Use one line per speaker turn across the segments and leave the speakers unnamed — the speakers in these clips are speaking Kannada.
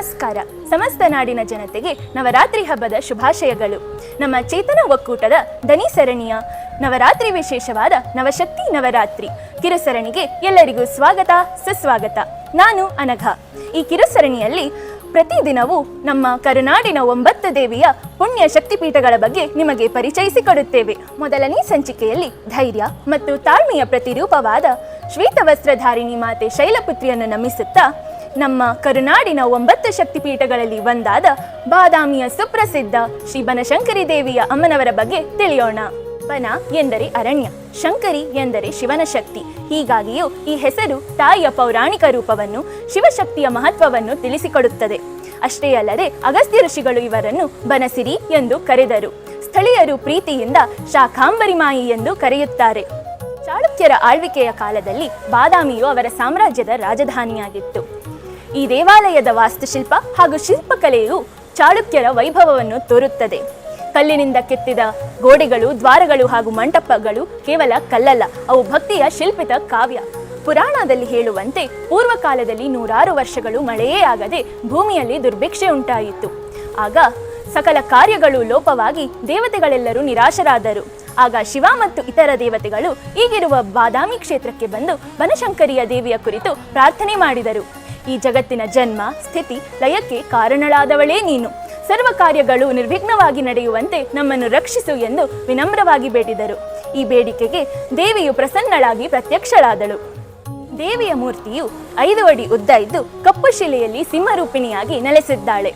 ಕರುನಾಡಿನ ಜನತೆಗೆ ನವರಾತ್ರಿ ಹಬ್ಬದ ಶುಭಾಶಯಗಳು. ನಮ್ಮ ಚೇತನ ಒಕ್ಕೂಟದ ಧನಿ ಸರಣಿಯ ನವರಾತ್ರಿ ವಿಶೇಷವಾದ ನವಶಕ್ತಿ ನವರಾತ್ರಿ ಕಿರುಸರಣಿಗೆ ಎಲ್ಲರಿಗೂ ಸ್ವಾಗತ, ಸುಸ್ವಾಗತ. ನಾನು ಅನಘ. ಈ ಕಿರುಸರಣಿಯಲ್ಲಿ ಪ್ರತಿದಿನವೂ ನಮ್ಮ ಕರುನಾಡಿನ ಒಂಬತ್ತು ದೇವಿಯ ಪುಣ್ಯ ಶಕ್ತಿಪೀಠಗಳ ಬಗ್ಗೆ ನಿಮಗೆ ಪರಿಚಯಿಸಿಕೊಡುತ್ತೇವೆ ಮೊದಲನೇ ಸಂಚಿಕೆಯಲ್ಲಿ ಧೈರ್ಯ ಮತ್ತು ತಾಳ್ಮೆಯ ಪ್ರತಿರೂಪವಾದ ಶ್ವೇತವಸ್ತ್ರಧಾರಿಣಿ ಮಾತೆ ಶೈಲಪುತ್ರಿಯನ್ನು ನಮಿಸುತ್ತಾ ನಮ್ಮ ಕರುನಾಡಿನ ಒಂಬತ್ತು ಶಕ್ತಿಪೀಠಗಳಲ್ಲಿ ಒಂದಾದ ಬಾದಾಮಿಯ ಸುಪ್ರಸಿದ್ಧ ಶ್ರೀ ಬನಶಂಕರಿ ದೇವಿಯ ಅಮ್ಮನವರ ಬಗ್ಗೆ ತಿಳಿಯೋಣ. ಬನ ಎಂದರೆ ಅರಣ್ಯ, ಶಂಕರಿ ಎಂದರೆ ಶಿವನ ಶಕ್ತಿ. ಹೀಗಾಗಿಯೂ ಈ ಹೆಸರು ತಾಯಿಯ ಪೌರಾಣಿಕ ರೂಪವನ್ನು, ಶಿವಶಕ್ತಿಯ ಮಹತ್ವವನ್ನು ತಿಳಿಸಿಕೊಡುತ್ತದೆ. ಅಷ್ಟೇ ಅಲ್ಲದೆ ಅಗಸ್ತ್ಯ ಋಷಿಗಳು ಇವರನ್ನು ಬನಸಿರಿ ಎಂದು ಕರೆದರು. ಸ್ಥಳೀಯರು ಪ್ರೀತಿಯಿಂದ ಶಾಖಾಂಬರಿ ಮಾಯಿ ಎಂದು ಕರೆಯುತ್ತಾರೆ. ಚಾಳುಕ್ಯರ ಆಳ್ವಿಕೆಯ ಕಾಲದಲ್ಲಿ ಬಾದಾಮಿಯು ಅವರ ಸಾಮ್ರಾಜ್ಯದ ರಾಜಧಾನಿಯಾಗಿತ್ತು. ಈ ದೇವಾಲಯದ ವಾಸ್ತುಶಿಲ್ಪ ಹಾಗೂ ಶಿಲ್ಪಕಲೆಯು ಚಾಳುಕ್ಯರ ವೈಭವವನ್ನು ತೋರುತ್ತದೆ. ಕಲ್ಲಿನಿಂದ ಕೆತ್ತಿದ ಗೋಡೆಗಳು, ದ್ವಾರಗಳು ಹಾಗೂ ಮಂಟಪಗಳು ಕೇವಲ ಕಲ್ಲಲ್ಲ, ಅವು ಭಕ್ತಿಯ ಶಿಲ್ಪಿತ ಕಾವ್ಯ. ಪುರಾಣದಲ್ಲಿ ಹೇಳುವಂತೆ ಪೂರ್ವಕಾಲದಲ್ಲಿ ನೂರಾರು ವರ್ಷಗಳು ಮಳೆಯೇ ಆಗದೆ ಭೂಮಿಯಲ್ಲಿ ದುರ್ಭಿಕ್ಷೆ ಉಂಟಾಯಿತು. ಆಗ ಸಕಲ ಕಾರ್ಯಗಳು ಲೋಪವಾಗಿ ದೇವತೆಗಳೆಲ್ಲರೂ ನಿರಾಶರಾದರು. ಆಗ ಶಿವ ಮತ್ತು ಇತರ ದೇವತೆಗಳು ಈಗಿರುವ ಬಾದಾಮಿ ಕ್ಷೇತ್ರಕ್ಕೆ ಬಂದು ಬನಶಂಕರಿಯ ದೇವಿಯ ಕುರಿತು ಪ್ರಾರ್ಥನೆ ಮಾಡಿದರು. ಈ ಜಗತ್ತಿನ ಜನ್ಮ, ಸ್ಥಿತಿ, ಲಯಕ್ಕೆ ಕಾರಣಳಾದವಳೇ ನೀನು. ಸರ್ವ ಕಾರ್ಯಗಳು ನಿರ್ವಿಘ್ನವಾಗಿ ನಡೆಯುವಂತೆ ನಮ್ಮನ್ನು ರಕ್ಷಿಸು ಎಂದು ವಿನಮ್ರವಾಗಿ ಬೇಡಿದರು. ಈ ಬೇಡಿಕೆಗೆ ದೇವಿಯು ಪ್ರಸನ್ನಳಾಗಿ ಪ್ರತ್ಯಕ್ಷಳಾದಳು. ದೇವಿಯ ಮೂರ್ತಿಯು ಐದು ಅಡಿ ಉದ್ದ ಇದ್ದು ಕಪ್ಪು ಶಿಲೆಯಲ್ಲಿ ಸಿಂಹರೂಪಿಣಿಯಾಗಿ ನೆಲೆಸಿದ್ದಾಳೆ.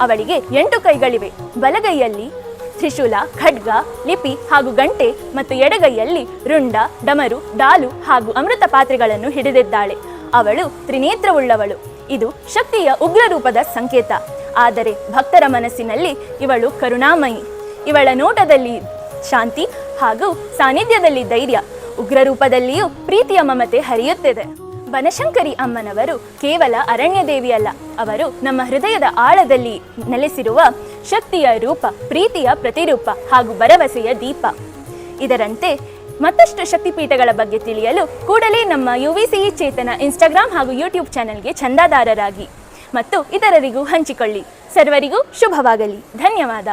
ಅವಳಿಗೆ ಎಂಟು ಕೈಗಳಿವೆ. ಬಲಗೈಯಲ್ಲಿ ತ್ರಿಶೂಲ, ಖಡ್ಗ, ಲಿಪಿ ಹಾಗೂ ಗಂಟೆ ಮತ್ತು ಎಡಗೈಯಲ್ಲಿ ರುಂಡ, ಡಮರು ಡಾಲು ಹಾಗೂ ಅಮೃತ ಪಾತ್ರೆಗಳನ್ನು ಹಿಡಿದಿದ್ದಾಳೆ. ಅವಳು ತ್ರಿನೇತ್ರವುಳ್ಳವಳು. ಇದು ಶಕ್ತಿಯ ಉಗ್ರ ರೂಪದ ಸಂಕೇತ. ಆದರೆ ಭಕ್ತರ ಮನಸ್ಸಿನಲ್ಲಿ ಇವಳು ಕರುಣಾಮಯಿ. ಇವಳ ನೋಟದಲ್ಲಿ ಶಾಂತಿ ಹಾಗೂ ಸಾನ್ನಿಧ್ಯದಲ್ಲಿ ಧೈರ್ಯ. ಉಗ್ರ ರೂಪದಲ್ಲಿಯೂ ಪ್ರೀತಿಯ ಮಮತೆ ಹರಿಯುತ್ತಿದೆ. ಬನಶಂಕರಿ ಅಮ್ಮನವರು ಕೇವಲ ಅರಣ್ಯ ದೇವಿಯಲ್ಲ ಅವರು ನಮ್ಮ ಹೃದಯದ ಆಳದಲ್ಲಿ ನೆಲೆಸಿರುವ ಶಕ್ತಿಯ ರೂಪ, ಪ್ರೀತಿಯ ಪ್ರತಿರೂಪ ಹಾಗೂ ಭರವಸೆಯ ದೀಪ. ಇದರಂತೆ ಮತ್ತಷ್ಟು ಶಕ್ತಿಪೀಠಗಳ ಬಗ್ಗೆ ತಿಳಿಯಲು ಕೂಡಲೇ ನಮ್ಮ ಯು ಚೇತನ ಇನ್ಸ್ಟಾಗ್ರಾಮ್ ಹಾಗೂ ಯೂಟ್ಯೂಬ್ ಚಾನೆಲ್ಗೆ ಚಂದಾದಾರರಾಗಿ. ಮತ್ತು ಇತರರಿಗೂ ಹಂಚಿಕೊಳ್ಳಿ. ಸರ್ವರಿಗೂ ಶುಭವಾಗಲಿ. ಧನ್ಯವಾದ.